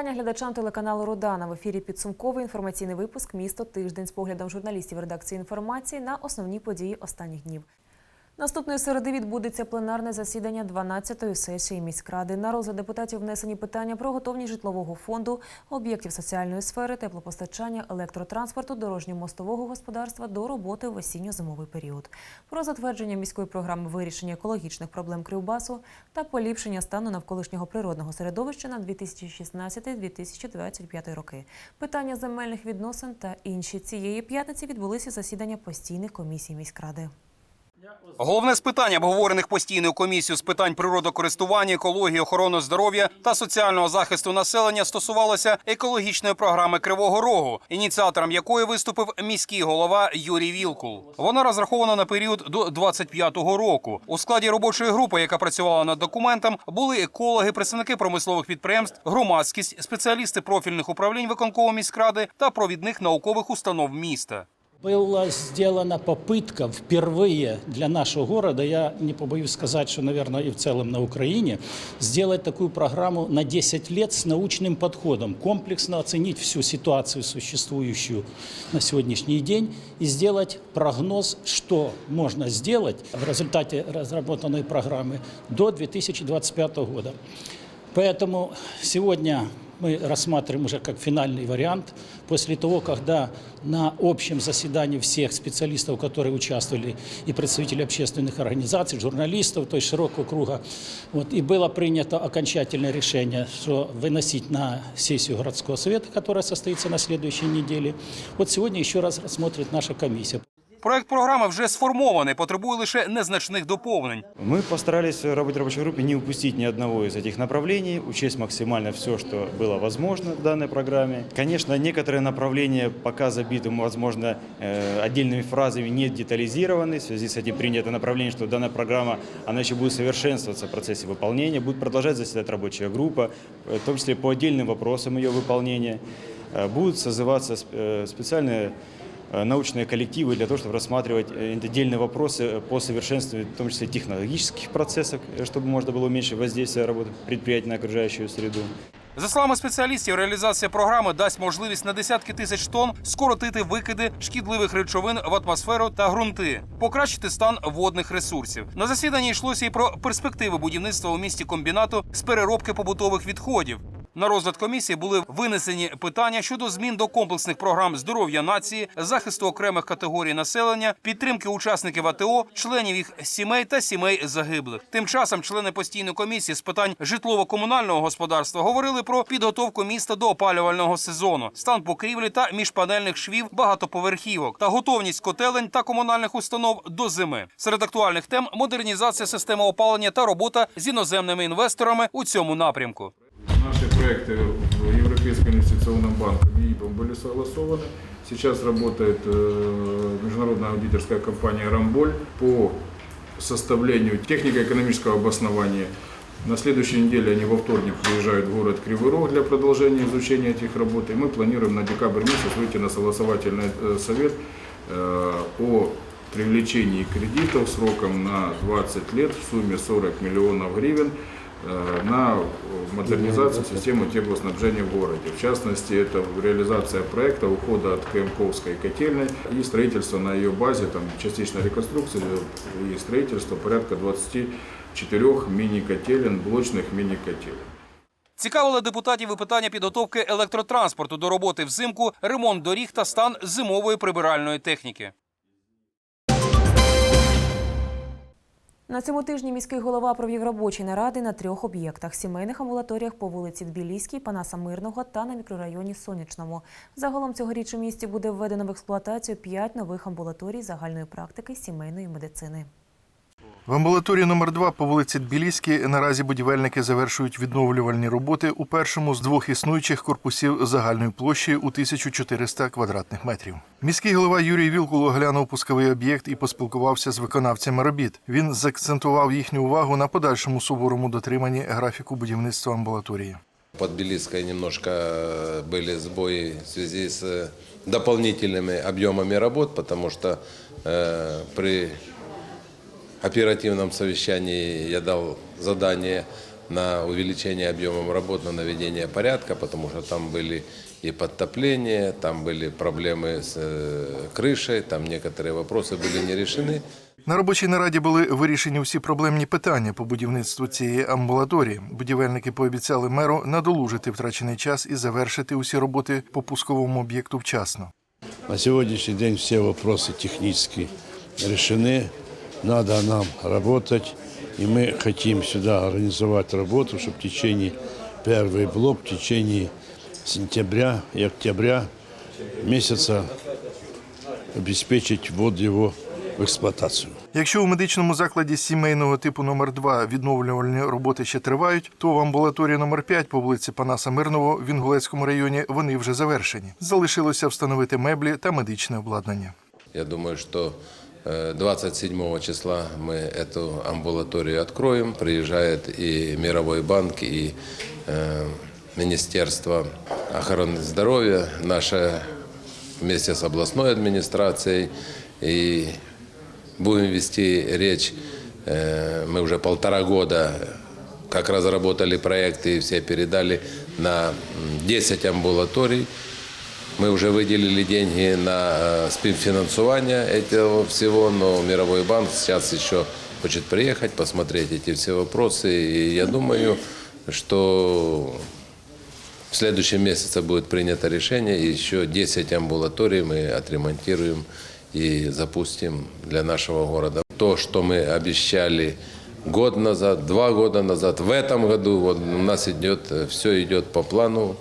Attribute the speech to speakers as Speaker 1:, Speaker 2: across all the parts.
Speaker 1: вітання глядачам телеканалу Родана. В ефірі підсумковий інформаційний випуск Місто тиждень з поглядом журналістів редакції інформації на основні події останніх днів. Наступної середи відбудеться пленарне засідання 12-ї сесії міськради. На розгляд депутатів внесені питання про готовність житлового фонду, об'єктів соціальної сфери, теплопостачання, електротранспорту, дорожньо-мостового господарства до роботи в осінньо-зимовий період. Про затвердження міської програми вирішення екологічних проблем Кривбасу та поліпшення стану навколишнього природного середовища на 2016-2025 роки. Питання земельних відносин та інші цієї п'ятниці відбулися засідання постійних комісій міськради.
Speaker 2: Головне з питань, обговорених постійною комісією з питань природокористування, екології, охорони здоров'я та соціального захисту населення стосувалося екологічної програми Кривого Рогу, ініціатором якої виступив міський голова Юрій Вілкул. Вона розрахована на період до 25-го року. У складі робочої групи, яка працювала над документом, були екологи, представники промислових підприємств, громадськість, спеціалісти профільних управлінь виконкової міськради та провідних наукових установ міста.
Speaker 3: Была сделана попытка впервые для нашего города, я не побоюсь сказать, что, наверное, и в целом на Украине, сделать такую программу на 10 лет с научным подходом, комплексно оценить всю ситуацию, существующую на сегодняшний день, и сделать прогноз, что можно сделать в результате разработанной программы до 2025 года. Поэтому сегодня мы рассматриваем уже как финальный вариант. После того, когда на общем заседании всех специалистов, которые участвовали, и представителей общественных организаций, журналистов, то есть широкого круга, вот, и было принято окончательное решение, что выносить на сессию городского совета, которая состоится на следующей неделе. Вот сегодня еще раз рассмотрит наша комиссия.
Speaker 2: Проект програми вже сформований, потребує лише незначних доповнень.
Speaker 4: Мы постарались в работе рабочей группы не упустить ни одного из этих направлений, учесть максимально все, что было возможно в данной программе. Конечно, некоторые направления пока забиты, возможно, э, отдельными фразами, не детализированы. В связи с этим принято направление, что данная программа, она еще будет совершенствоваться в процессе выполнения, будет продолжать заседать рабочая группа, э, в том числе по отдельным вопросам ее выполнения. Э, Будут созываться э, специальные э, научные коллективы для того, чтобы рассматривать э, отдельные вопросы по совершенствованию, в том числе технологических процессов, э, чтобы можно было уменьшить воздействие работы предприятий на окружающую среду.
Speaker 2: За словами спеціалістів, реалізація програми дасть можливість на десятки тисяч тонн скоротити викиди шкідливих речовин в атмосферу та ґрунти, покращити стан водних ресурсів. На засіданні йшлося і про перспективи будівництва у місті комбінату з переробки побутових відходів. На розгляд комісії були винесені питання щодо змін до комплексних програм здоров'я нації, захисту окремих категорій населення, підтримки учасників АТО, членів їх сімей та сімей загиблих. Тим часом члени постійної комісії з питань житлово-комунального господарства говорили про підготовку міста до опалювального сезону, стан покрівлі та міжпанельних швів багатоповерхівок та готовність котелень та комунальних установ до зими. Серед актуальних тем модернізація системи опалення та робота з іноземними інвесторами у цьому напрямку.
Speaker 5: Проекты в Европейском инвестиционном банке МИИБом были согласованы. Сейчас работает э, международная аудиторская компания «Рамболь» по составлению технико-экономического обоснования. На следующей неделе они во вторник приезжают в город Кривый Рог для продолжения изучения этих работ. И мы планируем на декабрь месяц выйти на согласовательный э, совет э, о привлечении кредитов сроком на 20 лет в сумме 40 миллионов гривен на модернизацию системы теплоснабжения в городе. В частности, это реализация проекта ухода от КМКовской котельной и строительство на ее базе, там частичная реконструкция и строительство порядка 24 мини-котелен, блочных мини-котелен.
Speaker 2: Цікавили депутатів і питання підготовки електротранспорту до роботи взимку, ремонт доріг та стан зимової прибиральної техніки.
Speaker 1: На цьому тижні міський голова провів робочі наради на трьох об'єктах: сімейних амбулаторіях по вулиці Тбіліській, Панаса Мирного та на мікрорайоні Сонячному. Загалом цьогоріч у місті буде введено в експлуатацію п'ять нових амбулаторій загальної практики сімейної медицини.
Speaker 6: В амбулаторії номер 2 по вулиці Тбіліській наразі будівельники завершують відновлювальні роботи у першому з двох існуючих корпусів загальною площею у 1400 квадратних метрів. Міський голова Юрій Вілкул оглянув пусковий об'єкт і поспілкувався з виконавцями робіт. Він заакцентував їхню увагу на подальшому суворому дотриманні графіку будівництва амбулаторії.
Speaker 7: Под Белицкой немножко э, были сбои в связи с э, дополнительными объемами работ, потому что э, при оперативном совещании я дал задание на увеличение объемов работ, на наведение порядка, потому что там были и подтопления, там были проблемы с э, крышей, там некоторые вопросы были не решены.
Speaker 6: На робочій нараді були вирішені всі проблемні питання по будівництву цієї амбулаторії. Будівельники пообіцяли меру надолужити втрачений час і завершити усі роботи по пусковому об'єкту вчасно.
Speaker 8: На сегодняшний день все вопросы технически решены. Надо нам работать. И мы хотим сюда организовать работу, чтобы в течение первый блок, в течение сентября и октября месяца обеспечить ввод его в эксплуатацию.
Speaker 6: Якщо у медичному закладі сімейного типу номер 2 відновлювальні роботи ще тривають, то в амбулаторії номер 5 по вулиці Панаса Мирного в Інгулецькому районі вони вже завершені. Залишилося встановити меблі та медичне обладнання.
Speaker 7: Я думаю, что э, 27 числа мы эту амбулаторию откроем. Приезжает и Мировой банк, и э, Министерство охраны здоровья, наше вместе с областной администрацией. И будем вести речь. Э, Мы уже полтора года как разработали проекты и все передали на м, 10 амбулаторий. Мы уже выделили деньги на э, спинфинансирование этого всего, но Мировой банк сейчас еще хочет приехать, посмотреть эти все вопросы. И я думаю, что в следующем месяце будет принято решение, еще 10 амбулаторий мы отремонтируем и запустим для нашего города. То, что мы обещали год назад, два года назад, в этом году, вот у нас идет, все идет по плану,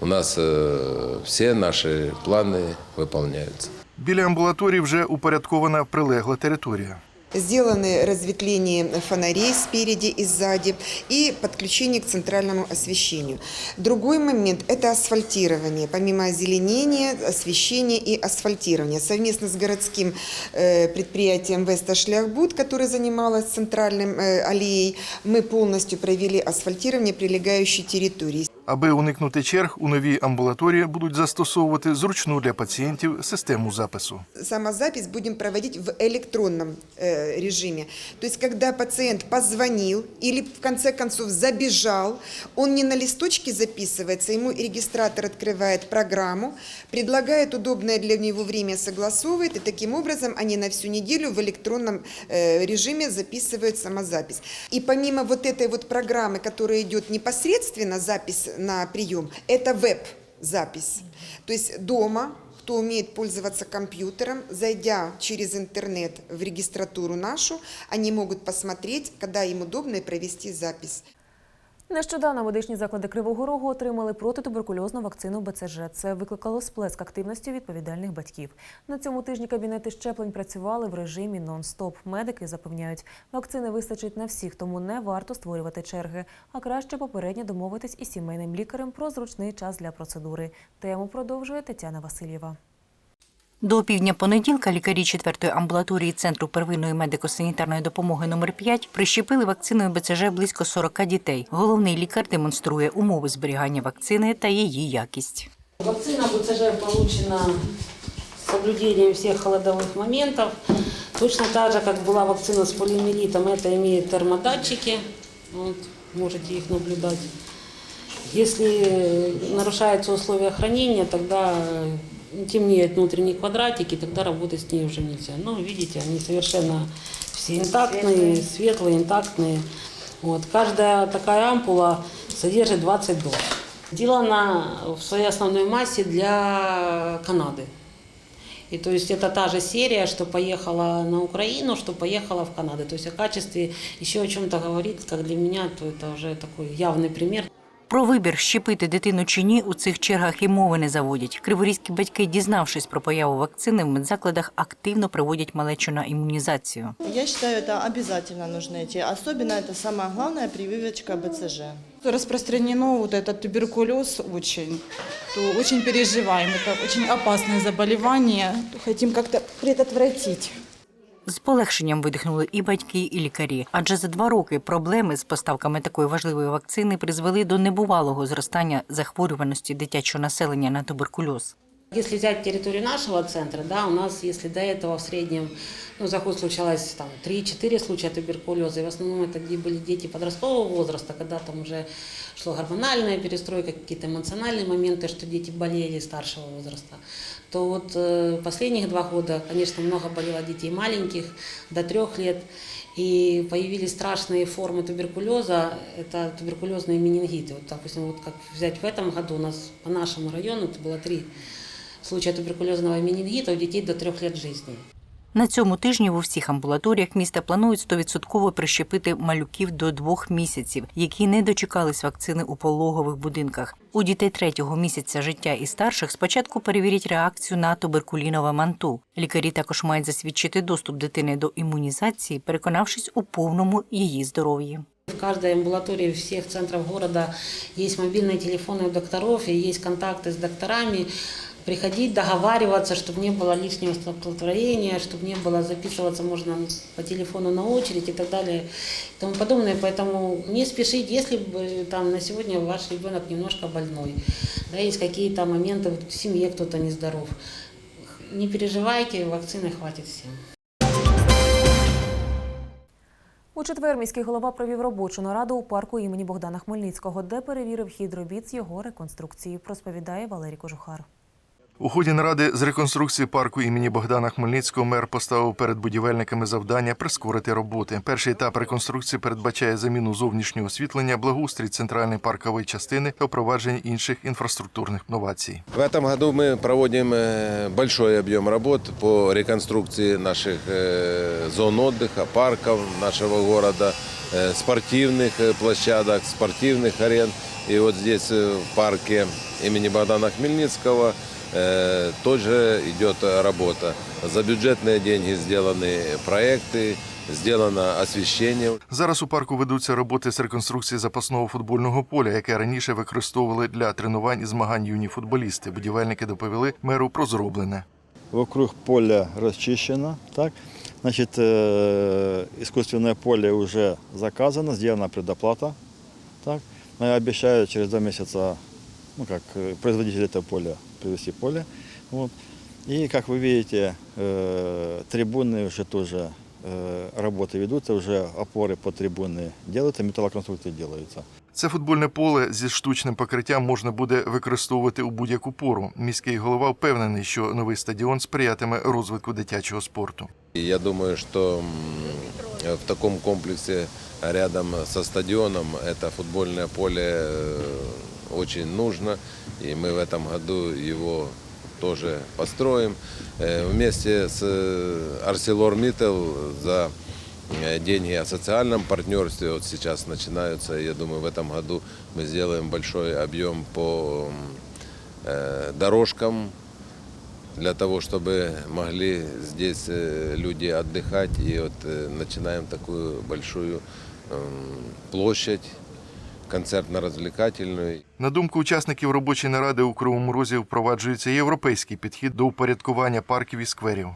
Speaker 7: у нас э, все наши планы выполняются.
Speaker 6: Біля амбулаторії вже упорядкована прилегла територія.
Speaker 9: Сделаны разветвления фонарей спереди и сзади и подключение к центральному освещению. Другой момент – это асфальтирование. Помимо озеленения, освещения и асфальтирования. Совместно с городским э, предприятием Веста Шляхбуд, которое занималось центральным э, аллеей, мы полностью провели асфальтирование прилегающей территории.
Speaker 6: Аби уникнути черг, у новій амбулаторії будуть застосовувати зручну для пацієнтів систему запису.
Speaker 9: Самозапись будем проводить в электронном э, режиме. То есть, когда пациент позвонил или в конце концов забежал, он не на листочке записывается, ему регистратор открывает программу, предлагает удобное для него время, согласовывает, и таким образом они на всю неделю в электронном э, режиме записывают самозапись. И помимо вот этой вот программы, которая идет непосредственно запись на прием, это веб-запись. То есть дома кто умеет пользоваться компьютером, зайдя через интернет в регистратуру нашу, они могут посмотреть, когда им удобно, и провести запись.
Speaker 1: Нещодавно медичні заклади Кривого Рогу отримали протитуберкульозну вакцину БЦЖ. Це викликало сплеск активності відповідальних батьків. На цьому тижні кабінети щеплень працювали в режимі нон-стоп. Медики запевняють, вакцини вистачить на всіх, тому не варто створювати черги, а краще попередньо домовитись із сімейним лікарем про зручний час для процедури. Тему продовжує Тетяна Васильєва.
Speaker 10: До півдня понеділка лікарі 4-ї амбулаторії Центру первинної медико-санітарної допомоги номер 5 прищепили вакциною БЦЖ близько 40 дітей. Головний лікар демонструє умови зберігання вакцини та її якість.
Speaker 11: Вакцина БЦЖ получена с соблюдением всех холодовых моментов. Точно так же, как была вакцина с полиомиелитом, это имеет термодатчики. Вот, можете их наблюдать. Если нарушаются условия хранения, тогда э, темнеют внутренние квадратики, тогда работать с ней уже нельзя. Но видите, они совершенно все интактные, светлые, интактные. Вот. Каждая такая ампула содержит 20 доз. Сделана в своей основной массе для Канады. И то есть это та же серия, что поехала на Украину, что поехала в Канаду. То есть о качестве еще о чем-то говорит, как для меня, то это уже такой явный пример.
Speaker 10: Про вибір, щепити дитину чи ні, у цих чергах і мови не заводять. Криворізькі батьки, дізнавшись про появу вакцини, в медзакладах активно приводять малечу на імунізацію.
Speaker 12: Я считаю, это обязательно нужно идти. Особенно это самое главное прививочка БЦЖ.
Speaker 13: Распространено вот этот туберкулез очень, то очень переживаем. Это очень опасное заболевание. Хотим как-то предотвратить.
Speaker 10: З полегшенням видихнули і батьки, і лікарі. Адже за два роки проблеми з поставками такої важливої вакцини призвели до небувалого зростання захворюваності дитячого населення на туберкульоз.
Speaker 11: Если взять территорию нашего центра, да, у нас, если до этого в среднем, ну, за случалось там 3-4 случая туберкулеза, и в основном это где были дети подросткового возраста, когда там уже шла гормональная перестройка, какие-то эмоциональные моменты, что дети болели старшего возраста, то вот э, последних два года, конечно, много болело детей маленьких, до трех лет, и появились страшные формы туберкулеза, это туберкулезные менингиты. Вот, допустим, вот как взять в этом году у нас по нашему району это было три случая туберкулезного менингита у детей до трех лет жизни.
Speaker 10: На цьому тижні в усіх амбулаторіях міста планують 100% прищепити малюків до двох місяців, які не дочекались вакцини у пологових будинках. У дітей третього місяця життя і старших спочатку перевірять реакцію на туберкулінове манту. Лікарі також мають засвідчити доступ дитини до імунізації, переконавшись у повному її здоров'ї.
Speaker 11: В каждой амбулатории всех центров города есть мобильные телефоны у докторов и есть контакты с докторами. Приходить, договариваться, чтобы не было лишнего столпотворения, чтобы не было записываться можно по телефону на очередь и так далее и тому подобное. Поэтому не спешить, если бы там на сегодня ваш ребенок немножко больной, да, есть какие-то моменты, вот в семье кто-то нездоров. Не переживайте, вакцины хватит всем.
Speaker 1: У четвер міський голова провів робочу нараду у парку імені Богдана Хмельницького, де перевірив хід робіт з його реконструкції, розповідає Валерій Кожухар.
Speaker 6: У ході наради з реконструкції парку імені Богдана Хмельницького мер поставив перед будівельниками завдання прискорити роботи. Перший етап реконструкції передбачає заміну зовнішнього освітлення, благоустрій центральної паркової частини та впровадження інших інфраструктурних новацій.
Speaker 14: В этом году мы проводим э, большой объем работ по реконструкции наших э, зон отдыха, парков нашего города, э, спортивных э, площадок, спортивных арен. И вот здесь э, в парке имени Богдана Хмельницкого э, тоже идет работа. За бюджетные деньги сделаны проекты, сделано освещение.
Speaker 6: Зараз у парку ведуться роботи з реконструкції запасного футбольного поля, яке раніше використовували для тренувань і змагань юні футболісти. Будівельники доповіли меру про зроблене.
Speaker 15: Вокруг поля расчищено. Так? Значит, э, искусственное поле уже заказано, сделана предоплата. Так? Но я обещаю через два месяца, ну как э, производитель этого поля, привести поле. Вот. И, как вы видите, э, трибуны уже тоже э, работы ведутся, уже опоры по трибуны делаются, металлоконструкции делаются.
Speaker 6: Це футбольне поле зі штучним покриттям можна буде використовувати у будь-яку пору. Міський голова впевнений, що новий стадіон сприятиме розвитку дитячого спорту.
Speaker 14: И я думаю, что м, в таком комплексе рядом со стадионом это футбольное поле э, очень нужно. И мы в этом году его тоже построим. Э, Вместе с ArcelorMittal за э, деньги о социальном партнерстве вот сейчас начинаются. Я думаю, в этом году мы сделаем большой объем по э, дорожкам для того, чтобы могли здесь э, люди отдыхать. И вот э, начинаем такую большую площадь концертно-развлекательную.
Speaker 6: На думку учасників робочої наради у Кривому Розі впроваджується європейський підхід до упорядкування парків і скверів.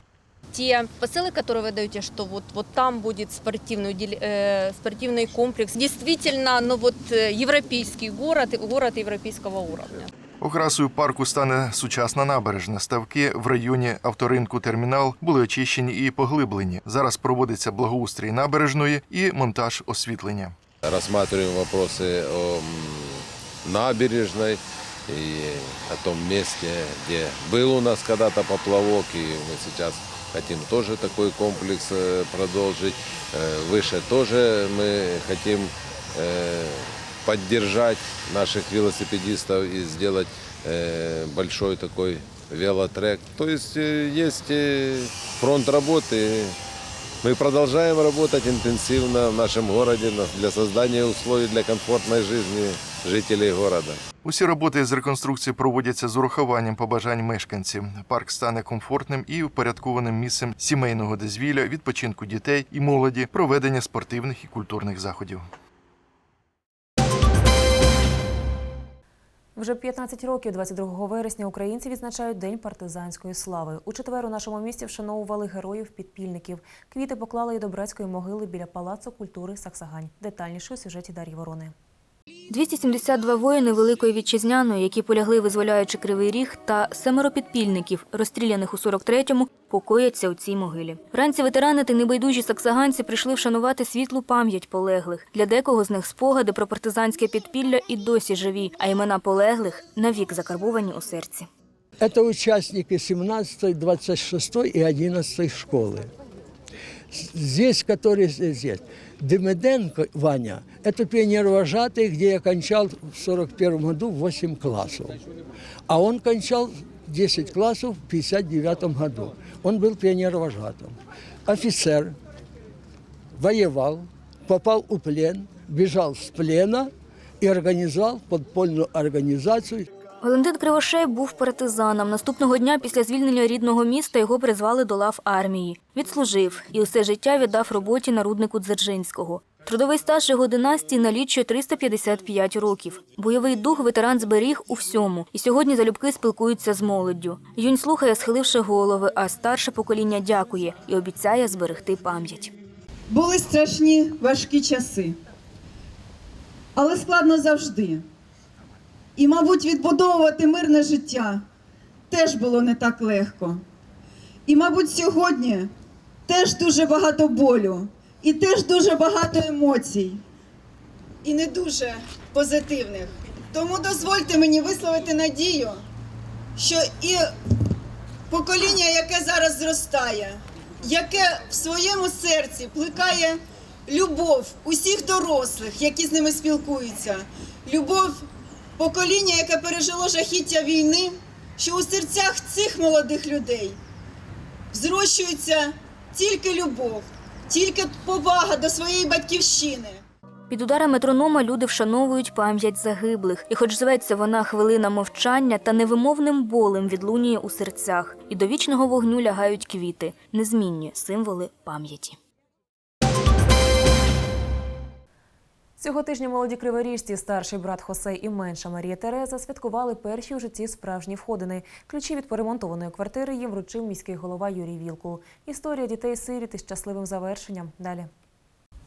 Speaker 16: те посылы, которые вы даете, что вот, вот там будет спортивный, удел- э, спортивный комплекс, действительно, ну вот э, европейский город, город европейского уровня.
Speaker 6: Окрасою парку стане сучасна набережна. Ставки в районі авторинку термінал були очищені і поглиблені. Зараз проводиться благоустрій набережної і монтаж освітлення.
Speaker 14: Рассматриваем вопросы о набережной и о том месте, где был у нас когда-то поплавок, и мы сейчас хотим тоже такой комплекс э, продолжить. Э, Выше тоже мы хотим э, поддержать наших велосипедистов и сделать большой такой велотрек. То есть есть фронт работы. Мы продолжаем работать интенсивно в нашем городе для создания условий для комфортной жизни жителей города.
Speaker 6: Усі роботи з реконструкції проводяться з урахуванням побажань мешканців. Парк стане комфортним і упорядкованим місцем сімейного дозвілля, відпочинку дітей і молоді, проведення спортивних і культурних заходів.
Speaker 1: Вже 15 років, 22 вересня, українці відзначають День партизанської слави. У четвер у нашому місті вшановували героїв-підпільників. Квіти поклали і до братської могили біля Палацу культури Саксагань. Детальніше у сюжеті Дар'ї Ворони.
Speaker 17: 272 воїни Великої Вітчизняної, які полягли, визволяючи Кривий Ріг, та семеро підпільників, розстріляних у 43-му, покояться у цій могилі. Вранці ветерани та небайдужі саксаганці прийшли вшанувати світлу пам'ять полеглих. Для декого з них спогади про партизанське підпілля і досі живі, а імена полеглих навік закарбовані у серці.
Speaker 18: Это участники 17, 26 и 11 школы. Здесь, которые здесь. Демиденко Ваня, это пионер-вожатый, где я кончал в 41 году 8 классов. А он кончал 10 классов в 59 году. Он был пионер-вожатым. Офицер, воевал, попал в плен, бежал с плена и организовал подпольную организацию
Speaker 17: Валентин Кривошей був партизаном. Наступного дня після звільнення рідного міста його призвали до лав армії. Відслужив і усе життя віддав роботі на руднику Дзержинського. Трудовий стаж його династії налічує 355 років. Бойовий дух ветеран зберіг у всьому. І сьогодні залюбки спілкуються з молоддю. Юнь слухає, схиливши голови, а старше покоління дякує і обіцяє зберегти пам'ять.
Speaker 19: Були страшні важкі часи, але складно завжди. І, мабуть, відбудовувати мирне життя теж було не так легко. І, мабуть, сьогодні теж дуже багато болю, і теж дуже багато емоцій, і не дуже позитивних. Тому дозвольте мені висловити надію, що і покоління, яке зараз зростає, яке в своєму серці плекає любов усіх дорослих, які з ними спілкуються, любов покоління, яке пережило жахіття війни, що у серцях цих молодих людей зрощується тільки любов, тільки повага до своєї батьківщини.
Speaker 17: Під ударами метронома люди вшановують пам'ять загиблих, і хоч зветься вона хвилина мовчання та невимовним болем відлунює у серцях, і до вічного вогню лягають квіти, незмінні символи пам'яті.
Speaker 1: Цього тижня молоді криворіжці, старший брат Хосей і менша Марія Тереза святкували перші у житті справжні входини. Ключі від поремонтованої квартири їм вручив міський голова Юрій Вілкул. Історія дітей-сиріт із щасливим завершенням. Далі.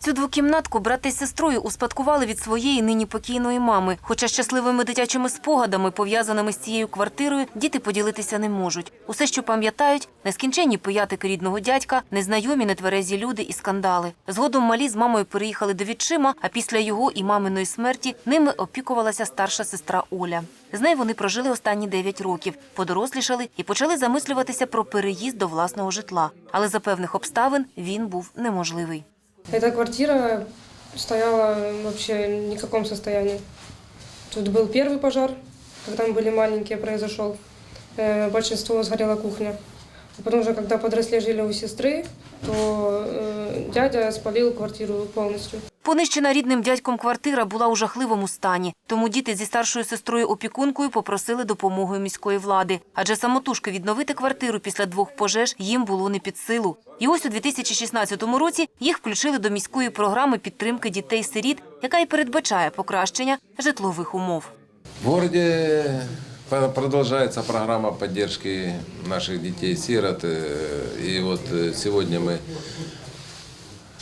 Speaker 20: Цю двокімнатку брати з сестрою успадкували від своєї нині покійної мами. Хоча щасливими дитячими спогадами, пов'язаними з цією квартирою, діти поділитися не можуть. Усе, що пам'ятають, нескінченні пиятики рідного дядька, незнайомі нетверезі люди і скандали. Згодом малі з мамою переїхали до відчима, а після його і маминої смерті ними опікувалася старша сестра Оля. З нею вони прожили останні 9 років, подорослішали і почали замислюватися про переїзд до власного житла. Але за певних обставин він був неможливий.
Speaker 21: Эта квартира стояла вообще в каком состоянии. Тут был первый пожар, когда мы были маленькие, произошел. Э, Большинство сгорела кухня. А потом уже, когда подросли, жили у сестры, то э, дядя спалил квартиру полностью.
Speaker 20: Понищена рідним дядьком квартира була у жахливому стані, тому діти зі старшою сестрою опікункою попросили допомоги міської влади. Адже самотужки відновити квартиру після двох пожеж їм було не під силу. І ось у 2016 році їх включили до міської програми підтримки дітей-сиріт, яка й передбачає покращення житлових умов.
Speaker 7: В городе по- продолжается программа поддержки наших детей-сирот. э, И вот э, сегодня мы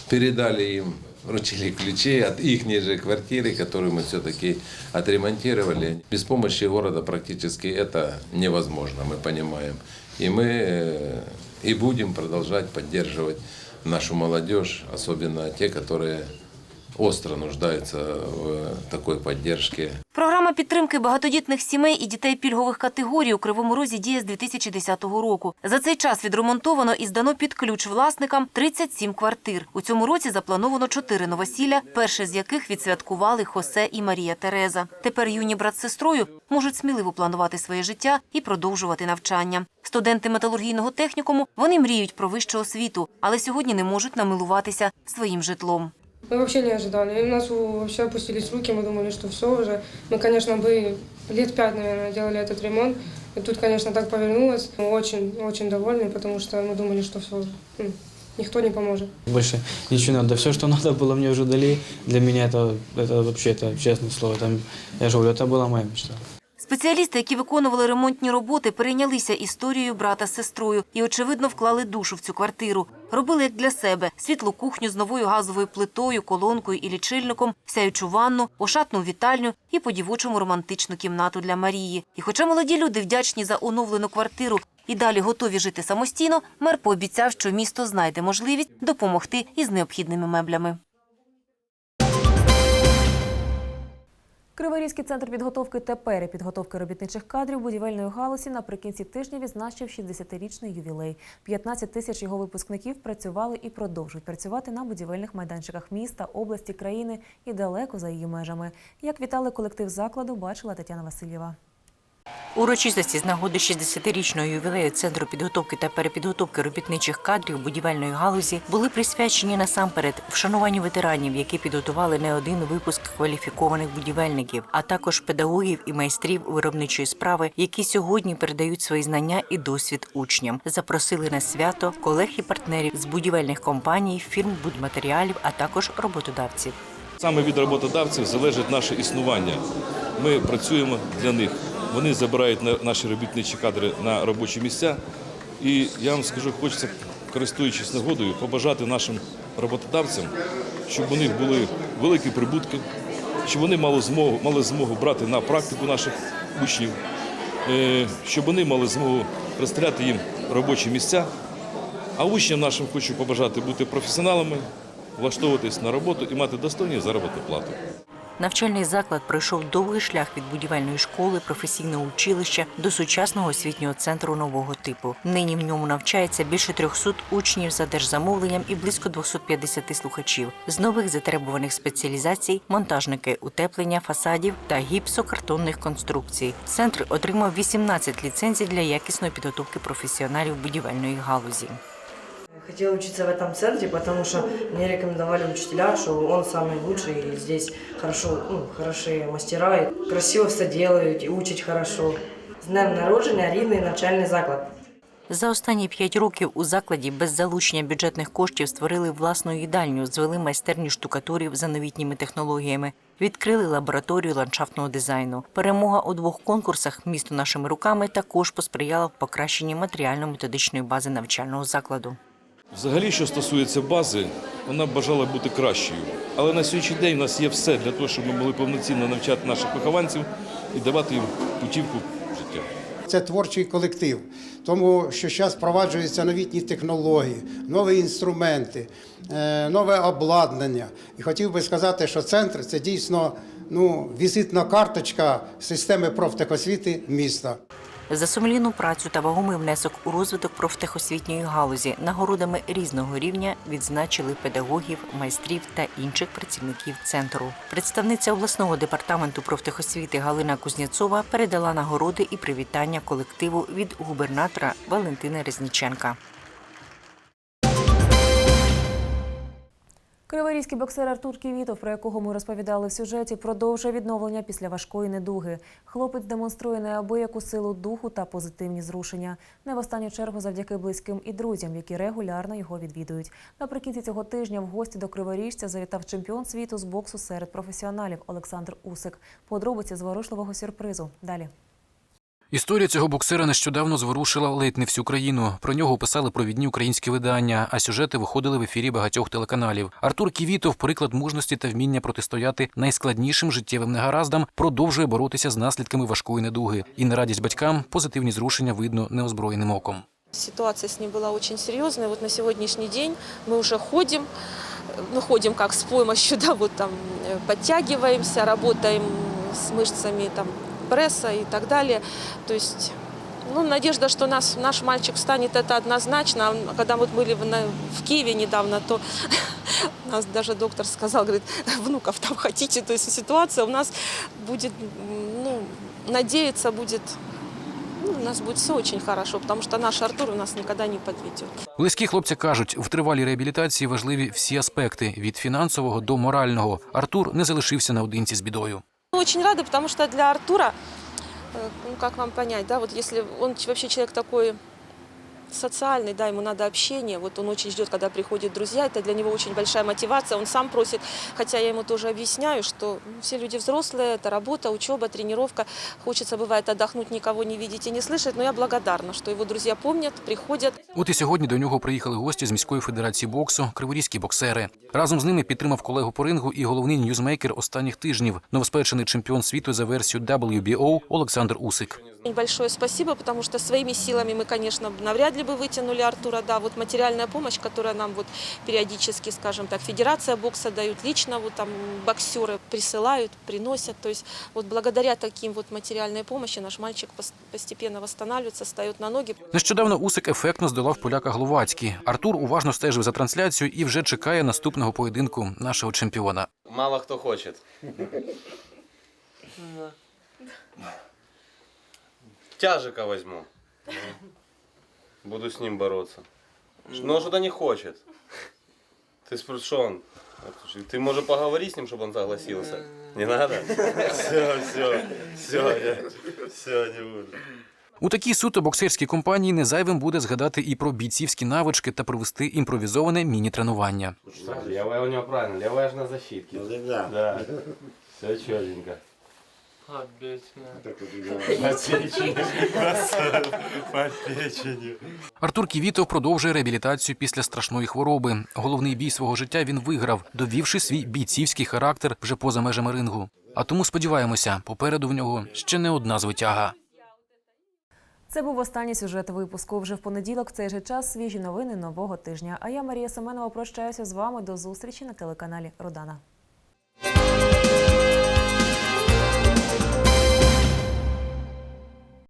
Speaker 7: передали им, вручили ключи от их же квартиры, которую мы все-таки отремонтировали. Без помощи города практически это невозможно, мы понимаем. И мы э, и будем продолжать поддерживать нашу молодежь, особенно те, которые остро нуждаются в такой поддержке.
Speaker 20: Програма підтримки багатодітних сімей і дітей пільгових категорій у Кривому Розі діє з 2010 року. За цей час відремонтовано і здано під ключ власникам 37 квартир. У цьому році заплановано чотири новосілля, перше з яких відсвяткували Хосе і Марія Тереза. Тепер юні брат з сестрою можуть сміливо планувати своє життя і продовжувати навчання. Студенти металургійного технікуму вони мріють про вищу освіту, але сьогодні не можуть намилуватися своїм житлом.
Speaker 21: Мы вообще не ожидали. И у нас вообще опустились руки, мы думали, что все уже. Мы, конечно, бы лет пять, наверное, делали этот ремонт. И тут, конечно, так повернулось. Мы очень, очень довольны, потому что мы думали, что все, никто не поможет.
Speaker 22: Больше ничего не надо. Все, что надо было, мне уже дали. Для меня это, это вообще, это честное слово. Там, я же говорю, это была моя мечта.
Speaker 20: Спеціалісти, які виконували ремонтні роботи, перейнялися історією брата з сестрою і, очевидно, вклали душу в цю квартиру. Робили як для себе світлу кухню з новою газовою плитою, колонкою і лічильником, сяючу ванну, ошатну вітальню і по-дівочому романтичну кімнату для Марії. І хоча молоді люди вдячні за оновлену квартиру і далі готові жити самостійно, мер пообіцяв, що місто знайде можливість допомогти із необхідними меблями.
Speaker 1: Криворізький центр підготовки та перепідготовки робітничих кадрів будівельної галузі наприкінці тижня відзначив 60-річний ювілей. 15 тисяч його випускників працювали і продовжують працювати на будівельних майданчиках міста, області, країни і далеко за її межами. Як вітали колектив закладу, бачила Тетяна Васильєва.
Speaker 10: Урочистості з нагоди 60-річного ювілею Центру підготовки та перепідготовки робітничих кадрів будівельної галузі були присвячені насамперед вшануванню ветеранів, які підготували не один випуск кваліфікованих будівельників, а також педагогів і майстрів виробничої справи, які сьогодні передають свої знання і досвід учням. Запросили на свято колег і партнерів з будівельних компаній, фірм будматеріалів, а також роботодавців.
Speaker 23: Саме від роботодавців залежить наше існування. Ми працюємо для них. Вони забирають наші робітничі кадри на робочі місця. І я вам скажу, хочеться, користуючись нагодою, побажати нашим роботодавцям, щоб у них були великі прибутки, щоб вони мали змогу, мали змогу брати на практику наших учнів, е, щоб вони мали змогу представляти їм робочі місця. А учням нашим хочу побажати бути професіоналами, влаштовуватись на роботу і мати достойну заробітну плату.
Speaker 10: Навчальний заклад пройшов довгий шлях від будівельної школи, професійного училища до сучасного освітнього центру нового типу. Нині в ньому навчається більше 300 учнів за держзамовленням і близько 250 слухачів. З нових затребуваних спеціалізацій монтажники утеплення фасадів та гіпсокартонних конструкцій. Центр отримав 18 ліцензій для якісної підготовки професіоналів будівельної галузі.
Speaker 24: Хотела учиться в этом центре, потому что мне рекомендовали учителя, что он самый лучший, и здесь хорошо, ну, хорошие мастера, и красиво все делают, и учат хорошо. З днем народження рідний навчальний заклад.
Speaker 10: За останні п'ять років у закладі без залучення бюджетних коштів створили власну їдальню, звели майстерню штукатурів за новітніми технологіями, відкрили лабораторію ландшафтного дизайну. Перемога у двох конкурсах місто нашими руками також посприяла в покращенні матеріально-методичної бази навчального закладу.
Speaker 23: Взагалі, що стосується бази, вона б бажала бути кращою. Але на сьогоднішній день у нас є все для того, щоб ми могли повноцінно навчати наших вихованців і давати їм путівку життя.
Speaker 25: Це творчий колектив, тому що зараз впроваджуються новітні технології, нові інструменти, е, нове обладнання. І хотів би сказати, що центр це дійсно ну, візитна карточка системи профтехосвіти міста.
Speaker 10: За сумлінну працю та вагомий внесок у розвиток профтехосвітньої галузі нагородами різного рівня відзначили педагогів, майстрів та інших працівників центру. Представниця обласного департаменту профтехосвіти Галина Кузнєцова передала нагороди і привітання колективу від губернатора Валентина Резніченка.
Speaker 1: Криворізький боксер Артур Ківітов, про якого ми розповідали в сюжеті, продовжує відновлення після важкої недуги. Хлопець демонструє неабияку силу духу та позитивні зрушення. Не в останню чергу завдяки близьким і друзям, які регулярно його відвідують. Наприкінці цього тижня в гості до Криворіжця завітав чемпіон світу з боксу серед професіоналів Олександр Усик. Подробиці зворушливого сюрпризу. Далі.
Speaker 26: Історія цього боксера нещодавно зворушила ледь не всю країну. Про нього писали провідні українські видання, а сюжети виходили в ефірі багатьох телеканалів. Артур Ківітов, приклад мужності та вміння протистояти найскладнішим життєвим негараздам, продовжує боротися з наслідками важкої недуги. І на радість батькам позитивні зрушення видно неозброєним оком.
Speaker 27: Ситуация с ним была очень серьезная. Вот на сегодняшний день мы уже ходим, ну, ходим как с помощью, да, вот там э, подтягиваемся, работаем с мышцами там пресса и так далее. То есть, ну, надежда, что нас, наш мальчик станет, это однозначно. Когда вот были в, в Киеве недавно, то нас даже доктор сказал, говорит, внуков там хотите. То есть ситуация у нас будет, ну, надеяться будет ну, у нас будет все очень хорошо, потому что наш Артур у нас никогда не подведет.
Speaker 26: Близькі хлопця кажуть, в тривалій реабілітації важливі всі аспекти від фінансового до морального. Артур не залишився наодинці з бідою.
Speaker 27: Очень рада, потому что для Артура, э, ну как вам понять, да, вот если он вообще человек такой социальный, да, ему надо общение. Вот он очень ждет, когда приходят друзья. Это для него очень большая мотивация. Он сам просит, хотя я ему тоже объясняю, что ну, все люди взрослые, это работа, учеба, тренировка. Хочется, бывает, отдохнуть, никого не видеть и не слышать. Но я благодарна, что его друзья помнят, приходят.
Speaker 26: От і сьогодні до нього приїхали гості з міської федерації боксу, криворізькі боксери. Разом з ними підтримав колегу по рингу і головний ньюзмейкер останніх тижнів, новоспечений чемпіон світу за версією WBO Олександр Усик.
Speaker 27: Большое спасибо, потому что своими силами мы, конечно, навряд ли бы вытянули Артура. Да, вот материальная помощь, которая нам вот периодически, скажем так, Федерация бокса дают, лично вот там боксеры присылают, приносят. То есть вот благодаря таким вот материальной помощи наш мальчик пос- постепенно восстанавливается, встает на ноги.
Speaker 26: Нещодавно Усик ефектно здолав поляка Гловацький. Артур уважно стежив за трансляцією і вже чекає наступного поєдинку нашого чемпіона.
Speaker 28: Мало кто хочет. Тяжика возьму. Буду с ним бороться. Но он что-то не хочет. Ты спросишь, что он? Ты, может, поговори с ним, чтобы он согласился? Не надо? Все, все, все, все, не буду.
Speaker 26: У такій суто боксерській компанії не зайвим буде згадати і про бійцівські навички та провести імпровізоване міні-тренування.
Speaker 28: Левая у него правильно, левая же на защитке. Да. да. Все четенько. По печени.
Speaker 26: Артур Ківітов продовжує реабілітацію після страшної хвороби. Головний бій свого життя він виграв, довівши свій бійцівський характер вже поза межами рингу. А тому сподіваємося, попереду в нього ще не одна звитяга.
Speaker 1: Це був останній сюжет випуску. Вже в понеділок в цей же час свіжі новини нового тижня. А я Марія Семенова прощаюся з вами до зустрічі на телеканалі Родана.